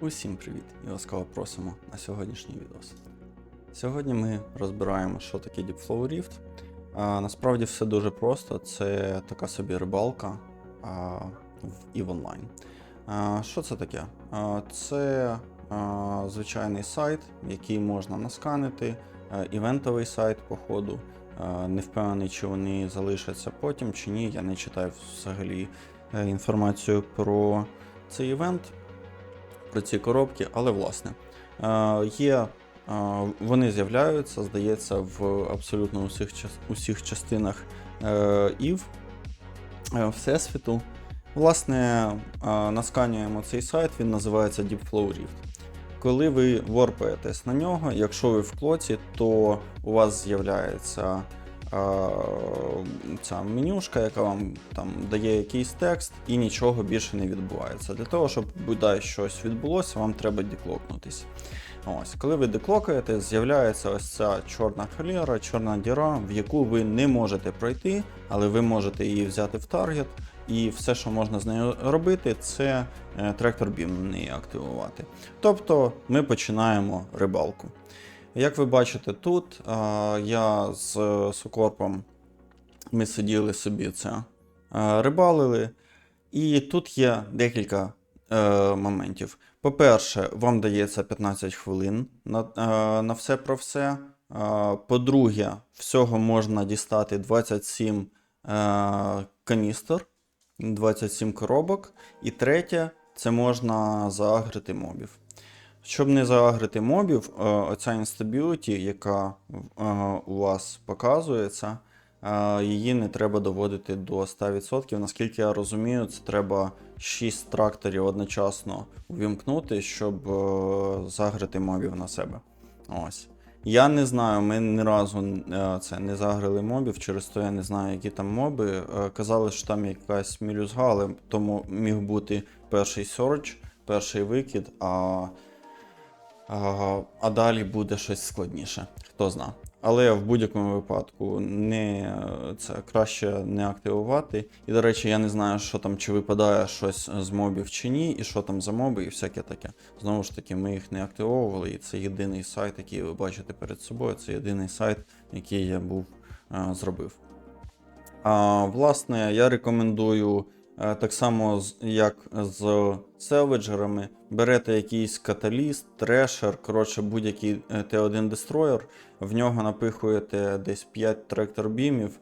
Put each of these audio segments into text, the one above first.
Усім привіт і ласкаво просимо на сьогоднішній відос. Сьогодні ми розбираємо, що таке Deepflow Rift. А, насправді все дуже просто, це така собі рибалка а, в EVE Online. А, що це таке? А, це а, звичайний сайт, який можна насканити, а, івентовий сайт, походу. А, не впевнений, чи вони залишаться потім, чи ні. Я не читаю взагалі е, інформацію про цей івент про ці коробки, але власне е, є. е, Вони з'являються, здається, в абсолютно усіх, усіх частинах е, ІВ Всесвіту. Власне, насканюємо цей сайт, він називається Deepflow Rift. Коли ви ворпаєтесь на нього, якщо ви в клоці, то у вас з'являється ця менюшка, яка вам там дає якийсь текст, і нічого більше не відбувається. Для того, щоб бодай щось відбулося, вам треба деклокнутись. Ось, коли ви деклокаєте, з'являється ось ця чорна холєра, чорна діра, в яку ви не можете пройти, але ви можете її взяти в таргет. І все, що можна з нею робити, це е, трактор бім активувати. Тобто ми починаємо рибалку. Як ви бачите тут, я з Сукорпом ми сиділи собі це рибалили. І тут є декілька е, моментів. По-перше, вам дається 15 хвилин на, е, на все про все. По-друге, всього можна дістати 27 е, каністр, 27 коробок. І третє, це можна заагрити мобів. Щоб не заагрити мобів, е, оця instability, яка е, у вас показується, е, її не треба доводити до 100%. Наскільки я розумію, це треба 6 тракторів одночасно увімкнути, щоб загрити мобів на себе. Ось. Я не знаю, ми ні разу це не загрили мобів, через то я не знаю, які там моби. Казали, що там якась мілюзга, але тому міг бути перший серч, перший викид, а, а, далі буде щось складніше. Хто зна. Але в будь-якому випадку не, це краще не активувати. І, до речі, я не знаю, що там, чи випадає щось з мобів чи ні, і що там за моби, і всяке таке. Знову ж таки, ми їх не активовували, і це єдиний сайт, який ви бачите перед собою. Це єдиний сайт, який я був е, зробив. А, власне, я рекомендую так само, як з селведжерами, берете якийсь каталіст, трешер, коротше, будь-який е, Т1 дестроєр, в нього напихуєте десь 5 трактор бімів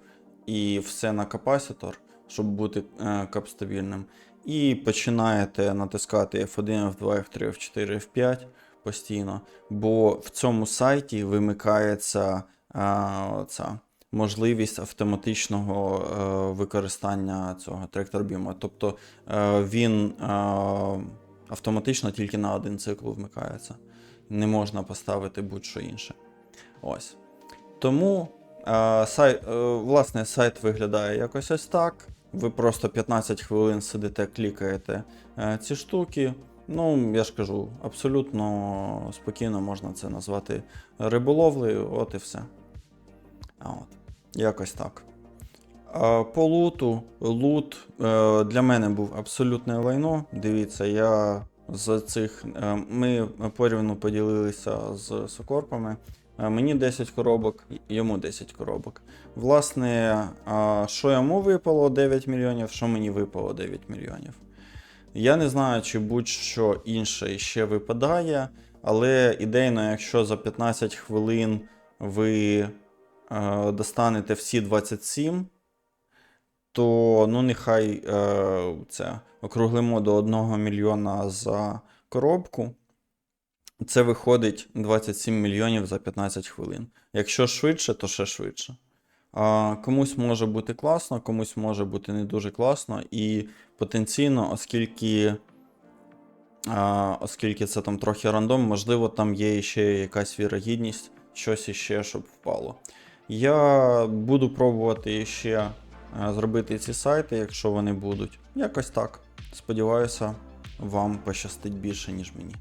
і все на капасітор, щоб бути е, капстабільним. І починаєте натискати F1, F2, F3, F4, F5 постійно, бо в цьому сайті вимикається е, ця можливість автоматичного е, використання цього трактор біма. Тобто е, він е, автоматично тільки на один цикл вмикається. Не можна поставити будь-що інше. Ось. Тому сайт, власне, сайт виглядає якось ось так. Ви просто 15 хвилин сидите, клікаєте ці штуки. Ну, я ж кажу, абсолютно спокійно можна це назвати риболовлею, от і все. А От. Якось так. По луту, лут е, для мене був абсолютне лайно. Дивіться, я з цих. е, Ми порівну поділилися з сокорпами. Е, Мені 10 коробок, йому 10 коробок. Власне, що йому випало 9 мільйонів, що мені випало 9 мільйонів. Я не знаю, чи будь-що інше ще випадає, але ідейно, якщо за 15 хвилин ви достанете всі 27, то ну нехай е, це округлимо до 1 мільйона за коробку. Це виходить 27 мільйонів за 15 хвилин. Якщо швидше, то ще швидше. А, комусь може бути класно, комусь може бути не дуже класно, і потенційно, оскільки, а, оскільки це там трохи рандом, можливо, там є ще якась вірогідність, щось іще, щоб впало. Я буду пробувати ще зробити ці сайти, якщо вони будуть. Якось так. Сподіваюся, вам пощастить більше, ніж мені.